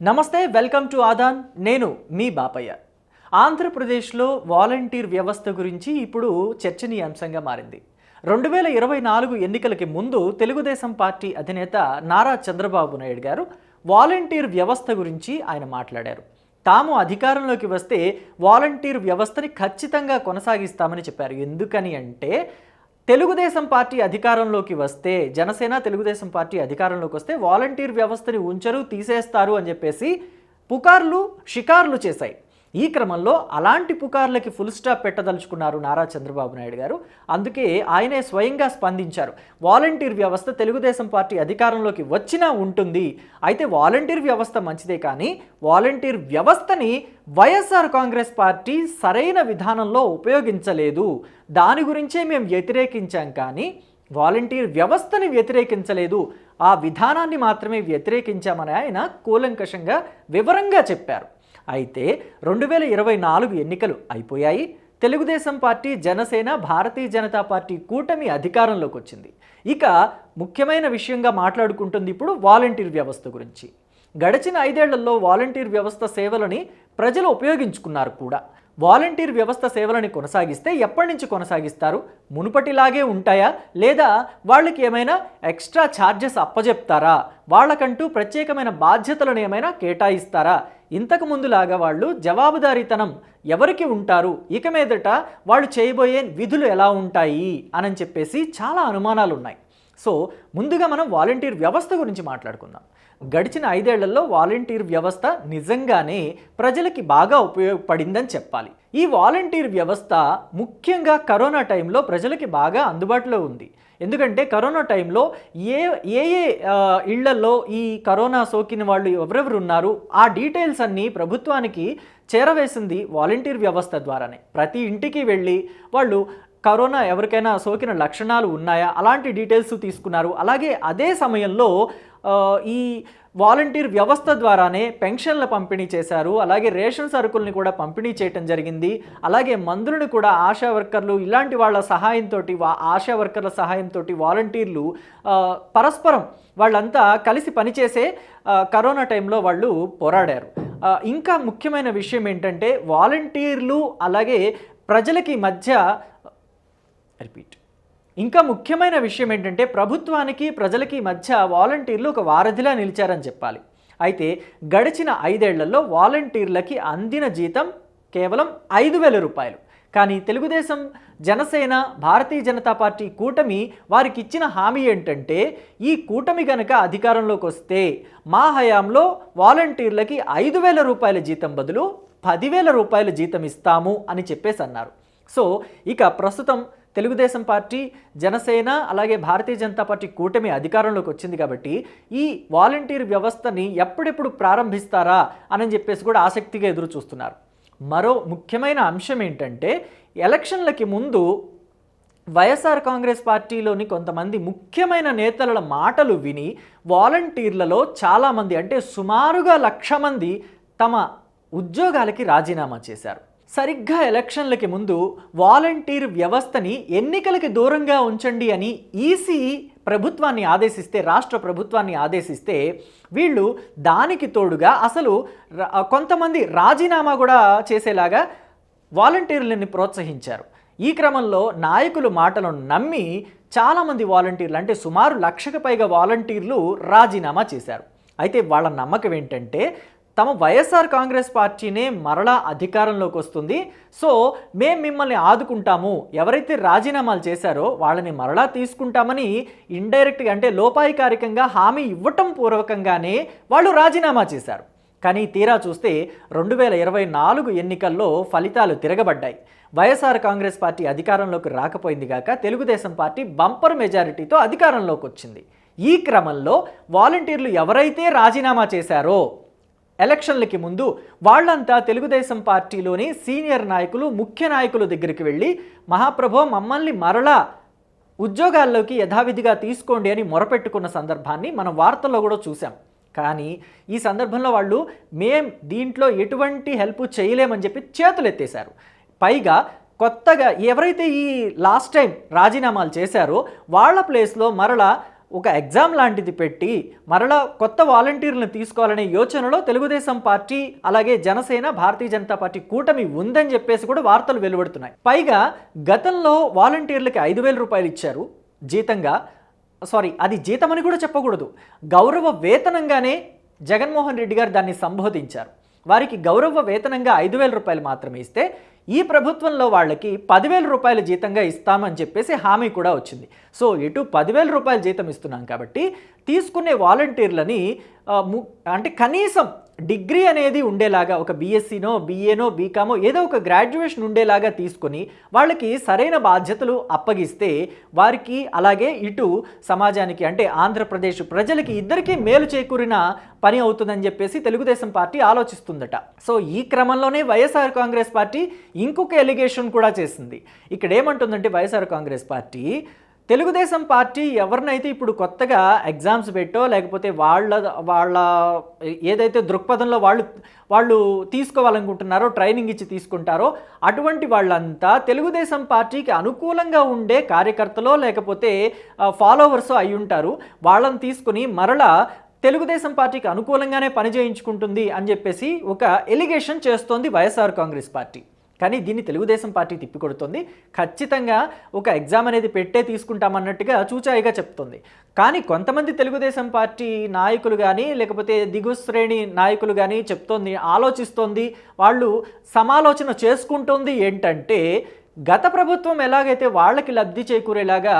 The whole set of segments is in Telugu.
నమస్తే వెల్కమ్ టు ఆదాన్. నేను మీ బాపయ్య. ఆంధ్రప్రదేశ్లో వాలంటీర్ వ్యవస్థ గురించి ఇప్పుడు చర్చనీయాంశంగా మారింది. రెండు వేల ఇరవై నాలుగు ఎన్నికలకి ముందు తెలుగుదేశం పార్టీ అధినేత నారా చంద్రబాబు నాయుడు గారు వాలంటీర్ వ్యవస్థ గురించి ఆయన మాట్లాడారు. తాము అధికారంలోకి వస్తే వాలంటీర్ వ్యవస్థని ఖచ్చితంగా కొనసాగిస్తామని చెప్పారు. ఎందుకని అంటే తెలుగుదేశం పార్టీ అధికారంలోకి వస్తే జనసేన తెలుగుదేశం పార్టీ అధికారంలోకి వస్తే వాలంటీర్ వ్యవస్థని ఉంచరు తీసేస్తారు అని చెప్పేసి పుకార్లు షికార్లు చేశాయి. ఈ క్రమంలో అలాంటి పుకార్లకి ఫుల్ స్టాప్ పెట్టదలుచుకున్నారు నారా చంద్రబాబు నాయుడు గారు. అందుకే ఆయనే స్వయంగా స్పందించారు. వాలంటీర్ వ్యవస్థ తెలుగుదేశం పార్టీ అధికారంలోకి వచ్చినా ఉంటుంది. అయితే వాలంటీర్ వ్యవస్థ మంచిదే కానీ వాలంటీర్ వ్యవస్థని వైఎస్ఆర్ కాంగ్రెస్ పార్టీ సరైన విధానంలో ఉపయోగించలేదు. దాని గురించే మేము వ్యతిరేకించాం కానీ వాలంటీర్ వ్యవస్థని వ్యతిరేకించలేదు. ఆ విధానాన్ని మాత్రమే వ్యతిరేకించామని ఆయన కూలంకషంగా వివరంగా చెప్పారు. అయితే రెండు వేల ఇరవై నాలుగు ఎన్నికలు అయిపోయాయి. తెలుగుదేశం పార్టీ జనసేన భారతీయ జనతా పార్టీ కూటమి అధికారంలోకి వచ్చింది. ఇక ముఖ్యమైన విషయంగా మాట్లాడుకుంటుంది ఇప్పుడు వాలంటీర్ వ్యవస్థ గురించి. గడిచిన ఐదేళ్ళలో వాలంటీర్ వ్యవస్థ సేవలని ప్రజలు ఉపయోగించుకున్నారు కూడా. వాలంటీర్ వ్యవస్థ సేవలని కొనసాగిస్తే ఎప్పటి నుంచి కొనసాగిస్తారు? మునుపటిలాగే ఉంటాయా? లేదా వాళ్ళకి ఏమైనా ఎక్స్ట్రా ఛార్జెస్ అప్పజెప్తారా? వాళ్ళకంటూ ప్రత్యేకమైన బాధ్యతలను ఏమైనా కేటాయిస్తారా? ఇంతకు ముందులాగా వాళ్ళు జవాబుదారీతనం ఎవరికి ఉంటారు? ఇక మీదట వాళ్ళు చేయబోయే విధులు ఎలా ఉంటాయి? అని చెప్పేసి చాలా అనుమానాలు ఉన్నాయి సో ముందుగా మనం వాలంటీర్ వ్యవస్థ గురించి మాట్లాడుకుందాం. గడిచిన ఐదేళ్ళలో వాలంటీర్ వ్యవస్థ నిజంగానే ప్రజలకి బాగా ఉపయోగపడిందని చెప్పాలి. ఈ వాలంటీర్ వ్యవస్థ ముఖ్యంగా కరోనా టైంలో ప్రజలకి బాగా అందుబాటులో ఉంది. ఎందుకంటే కరోనా టైంలో ఏ ఏ ఏ ఇళ్ళలో ఈ కరోనా సోకిన వాళ్ళు ఎవరెవరు ఉన్నారు ఆ డీటెయిల్స్ అన్నీ ప్రభుత్వానికి చేరవేసింది వాలంటీర్ వ్యవస్థ ద్వారానే. ప్రతి ఇంటికి వెళ్ళి వాళ్ళు కరోనా ఎవరికైనా సోకిన లక్షణాలు ఉన్నాయా? అలాంటి డీటెయిల్స్ తీసుకున్నారు. అలాగే అదే సమయంలో ఈ వాలంటీర్ వ్యవస్థ ద్వారానే పెన్షన్ల పంపిణీ చేశారు. అలాగే రేషన్ సరుకుల్ని కూడా పంపిణీ చేయటం జరిగింది. అలాగే మందులను కూడా ఆశా వర్కర్లు ఇలాంటి వాళ్ళ సహాయంతో ఆశా వర్కర్ల సహాయంతో వాలంటీర్లు పరస్పరం వాళ్ళంతా కలిసి పనిచేసే కరోనా టైంలో వాళ్ళు పోరాడారు. ఇంకా ముఖ్యమైన విషయం ఏంటంటే వాలంటీర్లు అలాగే ప్రజలకి మధ్య రిపీట్. ఇంకా ముఖ్యమైన విషయం ఏంటంటే ప్రభుత్వానికి ప్రజలకి మధ్య వాలంటీర్లు ఒక వారధిలా నిలిచారని చెప్పాలి. అయితే గడిచిన ఐదేళ్ళలో వాలంటీర్లకి అందిన జీతం కేవలం ఐదు వేల రూపాయలు. కానీ తెలుగుదేశం జనసేన భారతీయ జనతా పార్టీ కూటమి వారికి ఇచ్చిన హామీ ఏంటంటే ఈ కూటమి గనక అధికారంలోకి వస్తే మా హయాంలో వాలంటీర్లకి ఐదు వేల రూపాయల జీతం బదులు పదివేల రూపాయల జీతం ఇస్తాము అని చెప్పేసి అన్నారు. సో ఇక ప్రస్తుతం తెలుగుదేశం పార్టీ జనసేన అలాగే భారతీయ జనతా పార్టీ కూటమి అధికారంలోకి వచ్చింది కాబట్టి ఈ వాలంటీర్ వ్యవస్థని ఎప్పుడెప్పుడు ప్రారంభిస్తారా అని చెప్పేసి కూడా ఆసక్తిగా ఎదురు చూస్తున్నారు. మరో ముఖ్యమైన అంశం ఏంటంటే ఎలక్షన్లకి ముందు వైఎస్ఆర్ కాంగ్రెస్ పార్టీలోని కొంతమంది ముఖ్యమైన నేతల మాటలు విని వాలంటీర్లలో చాలామంది అంటే సుమారుగా లక్ష మంది తమ ఉద్యోగాలకి రాజీనామా చేశారు. సరిగ్గా ఎలక్షన్లకి ముందు వాలంటీర్ వ్యవస్థని ఎన్నికలకి దూరంగా ఉంచండి అని ఈసీ ప్రభుత్వాన్ని ఆదేశిస్తే రాష్ట్ర ప్రభుత్వాన్ని ఆదేశిస్తే వీళ్ళు దానికి తోడుగా అసలు కొంతమంది రాజీనామా కూడా చేసేలాగా వాలంటీర్లని ప్రోత్సహించారు. ఈ క్రమంలో నాయకులు మాటలను నమ్మి చాలామంది వాలంటీర్లు అంటే సుమారు లక్షకు పైగా వాలంటీర్లు రాజీనామా చేశారు. అయితే వాళ్ళ నమ్మకం ఏంటంటే తమ వైఎస్ఆర్ కాంగ్రెస్ పార్టీనే మరలా అధికారంలోకి వస్తుంది. సో మేము మిమ్మల్ని ఆదుకుంటాము. ఎవరైతే రాజీనామాలు చేశారో వాళ్ళని మరలా తీసుకుంటామని ఇండైరెక్ట్గా అంటే లోపాయికారికంగా హామీ ఇవ్వటం పూర్వకంగానే వాళ్ళు రాజీనామా చేశారు. కానీ తీరా చూస్తే రెండు వేల ఇరవై నాలుగు ఎన్నికల్లో ఫలితాలు తిరగబడ్డాయి. వైఎస్ఆర్ కాంగ్రెస్ పార్టీ అధికారంలోకి రాకపోయింది గాక తెలుగుదేశం పార్టీ బంపర్ మెజారిటీతో అధికారంలోకి వచ్చింది. ఈ క్రమంలో వాలంటీర్లు ఎవరైతే రాజీనామా చేశారో ఎలక్షన్లకి ముందు వాళ్ళంతా తెలుగుదేశం పార్టీలోని సీనియర్ నాయకులు ముఖ్య నాయకుల దగ్గరికి వెళ్ళి మహాప్రభో మమ్మల్ని మరలా ఉద్యోగాల్లోకి యథావిధిగా తీసుకోండి అని మొరపెట్టుకున్న సందర్భాన్ని మనం వార్తల్లో కూడా చూసాం కానీ ఈ సందర్భంలో వాళ్ళు మేం దీంట్లో ఎటువంటి హెల్ప్ చేయలేమని చెప్పి చేతులు ఎత్తేశారు పైగా కొత్తగా ఎవరైతే ఈ లాస్ట్ టైం రాజీనామాలు చేశారో వాళ్ళ ప్లేస్లో మరలా ఒక ఎగ్జామ్ లాంటిది పెట్టి మరలా కొత్త వాలంటీర్లను తీసుకోవాలనే యోచనలో తెలుగుదేశం పార్టీ అలాగే జనసేన భారతీయ జనతా పార్టీ కూటమి ఉందని చెప్పేసి కూడా వార్తలు వెలువడుతున్నాయి. పైగా గతంలో వాలంటీర్లకి ఐదు వేల రూపాయలు ఇచ్చారు. జీతంగా సారీ అది జీతమని కూడా చెప్పకూడదు. గౌరవ వేతనంగానే జగన్మోహన్ రెడ్డి గారు దాన్ని సంబోధించారు. వారికి గౌరవ వేతనంగా ఐదు వేల రూపాయలు మాత్రమే ఇస్తే ఈ ప్రభుత్వంలో వాళ్ళకి పదివేల రూపాయల జీతంగా ఇస్తామని చెప్పేసి హామీ కూడా వచ్చింది. సో ఇటు పదివేల రూపాయల జీతం ఇస్తున్నాం కాబట్టి తీసుకునే వాలంటీర్లని ము- అంటే కనీసం డిగ్రీ అనేది ఉండేలాగా ఒక బీఎస్సీనో బీఏనో బీకామో ఏదో ఒక గ్రాడ్యుయేషన్ ఉండేలాగా తీసుకొని వాళ్ళకి సరైన బాధ్యతలు అప్పగిస్తే వారికి అలాగే ఇటు సమాజానికి అంటే ఆంధ్రప్రదేశ్ ప్రజలకి ఇద్దరికీ మేలు చేకూరిన పని అవుతుందని చెప్పేసి తెలుగుదేశం పార్టీ ఆలోచిస్తుందట. సో ఈ క్రమంలోనే వైఎస్ఆర్ కాంగ్రెస్ పార్టీ ఇంకొక ఎలిగేషన్ కూడా చేసింది. ఇక్కడ ఏమంటుందంటే వైఎస్ఆర్ కాంగ్రెస్ పార్టీ తెలుగుదేశం పార్టీ ఎవరినైతే ఇప్పుడు కొత్తగా ఎగ్జామ్స్ పెట్టో లేకపోతే వాళ్ళ వాళ్ళ ఏదైతే దృక్పథంలో వాళ్ళు వాళ్ళు తీసుకోవాలనుకుంటున్నారో ట్రైనింగ్ ఇచ్చి తీసుకుంటారో అటువంటి వాళ్ళంతా తెలుగుదేశం పార్టీకి అనుకూలంగా ఉండే కార్యకర్తలో లేకపోతే ఫాలోవర్స్ అయి ఉంటారు. వాళ్ళని తీసుకుని మరలా తెలుగుదేశం పార్టీకి అనుకూలంగానే పనిచేయించుకుంటుంది అని చెప్పేసి ఒక ఎలిగేషన్ చేస్తోంది వైఎస్ఆర్ కాంగ్రెస్ పార్టీ. కానీ దీన్ని తెలుగుదేశం పార్టీ తిప్పికొడుతుంది. ఖచ్చితంగా ఒక ఎగ్జామ్ అనేది పెట్టే తీసుకుంటామన్నట్టుగా చూచాయిగా చెప్తుంది. కానీ కొంతమంది తెలుగుదేశం పార్టీ నాయకులు కానీ లేకపోతే దిగు శ్రేణి నాయకులు కానీ చెప్తోంది ఆలోచిస్తోంది. వాళ్ళు సమాలోచన చేసుకుంటుంది ఏంటంటే గత ప్రభుత్వం ఎలాగైతే వాళ్ళకి లబ్ధి చేకూరేలాగా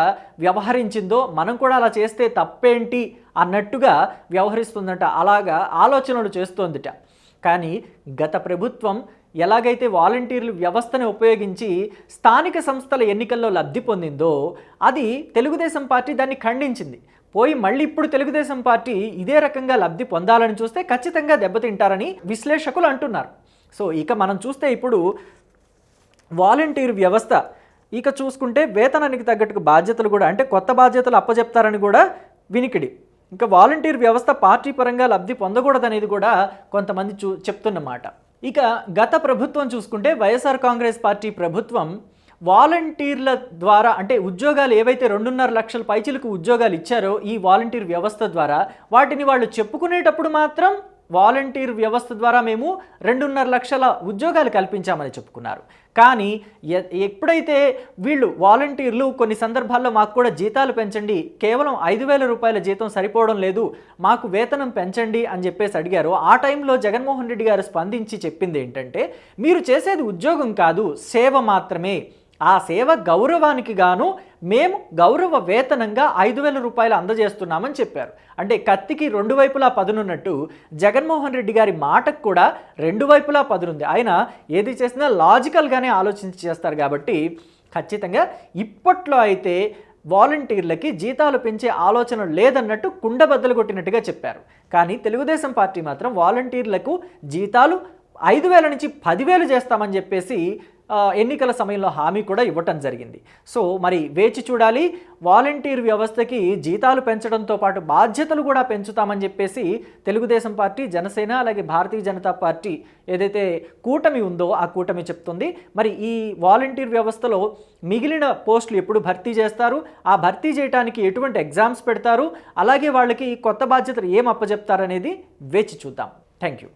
వ్యవహరించిందో మనం కూడా అలా చేస్తే తప్పేంటి అన్నట్టుగా వ్యవహరిస్తుందట. అలాగా ఆలోచనలు చేస్తోందిట. కానీ గత ప్రభుత్వం ఎలాగైతే వాలంటీర్లు వ్యవస్థను ఉపయోగించి స్థానిక సంస్థల ఎన్నికల్లో లబ్ధి పొందిందో అది తెలుగుదేశం పార్టీ దాన్ని ఖండించింది. పోయి మళ్ళీ ఇప్పుడు తెలుగుదేశం పార్టీ ఇదే రకంగా లబ్ధి పొందాలని చూస్తే ఖచ్చితంగా దెబ్బతింటారని విశ్లేషకులు అంటున్నారు. సో ఇక మనం చూస్తే ఇప్పుడు వాలంటీర్ వ్యవస్థ ఇక చూసుకుంటే వేతనానికి తగ్గట్టుకు బాధ్యతలు కూడా అంటే కొత్త బాధ్యతలు అప్పచెప్తారని కూడా వినికిడి. ఇంకా వాలంటీర్ వ్యవస్థ పార్టీ పరంగా లబ్ధి పొందకూడదనేది కూడా కొంతమంది చూ చెప్తున్నమాట ఇక గత ప్రభుత్వం చూసుకుంటే వైఎస్ఆర్ కాంగ్రెస్ పార్టీ ప్రభుత్వం వాలంటీర్ల ద్వారా అంటే ఉద్యోగాలు ఏవైతే రెండున్నర లక్షల పైచిలకు ఉద్యోగాలు ఇచ్చారో ఈ వాలంటీర్ వ్యవస్థ ద్వారా వాటిని వాళ్ళు చెప్పుకునేటప్పుడు మాత్రం వాలంటీర్ వ్యవస్థ ద్వారా మేము రెండున్నర లక్షల ఉద్యోగాలు కల్పించామని చెప్పుకున్నారు. కానీ ఎప్పుడైతే వీళ్ళు వాలంటీర్లు కొన్ని సందర్భాల్లో మాకు కూడా జీతాలు పెంచండి కేవలం ఐదు వేల రూపాయల జీతం సరిపోవడం లేదు మాకు వేతనం పెంచండి అని చెప్పేసి అడిగారు ఆ టైంలో జగన్మోహన్ రెడ్డి గారు స్పందించి చెప్పింది ఏంటంటే మీరు చేసేది ఉద్యోగం కాదు సేవ మాత్రమే. ఆ సేవ గౌరవానికి గాను మేము గౌరవ వేతనంగా ఐదు వేల రూపాయలు అందజేస్తున్నామని చెప్పారు. అంటే కత్తికి రెండు వైపులా పదునున్నట్టు జగన్మోహన్ రెడ్డి గారి మాటకు కూడా రెండు వైపులా పదునుంది. ఆయన ఏది చేసినా లాజికల్గానే ఆలోచించి చేస్తారు కాబట్టి ఖచ్చితంగా ఇప్పట్లో అయితే వాలంటీర్లకి జీతాలు పెంచే ఆలోచన లేదన్నట్టు కుండబద్దలు కొట్టినట్టుగా చెప్పారు. కానీ తెలుగుదేశం పార్టీ మాత్రం వాలంటీర్లకు జీతాలు ఐదు వేల నుంచి పదివేలు చేస్తామని చెప్పేసి ఎన్నికల సమయంలో హామీ కూడా ఇవ్వటం జరిగింది. సో మరి వేచి చూడాలి వాలంటీర్ వ్యవస్థకి జీతాలు పెంచడంతో పాటు బాధ్యతలు కూడా పెంచుతామని చెప్పేసి తెలుగుదేశం పార్టీ జనసేన అలాగే భారతీయ జనతా పార్టీ ఏదైతే కూటమి ఉందో ఆ కూటమి చెప్తుంది. మరి ఈ వాలంటీర్ వ్యవస్థలో మిగిలిన పోస్టులు ఎప్పుడు భర్తీ చేస్తారు? ఆ భర్తీ చేయడానికి ఎటువంటి ఎగ్జామ్స్ పెడతారు? అలాగే వాళ్ళకి కొత్త బాధ్యతలు ఏం అప్పచెప్తారనేది వేచి చూద్దాం. Thank you.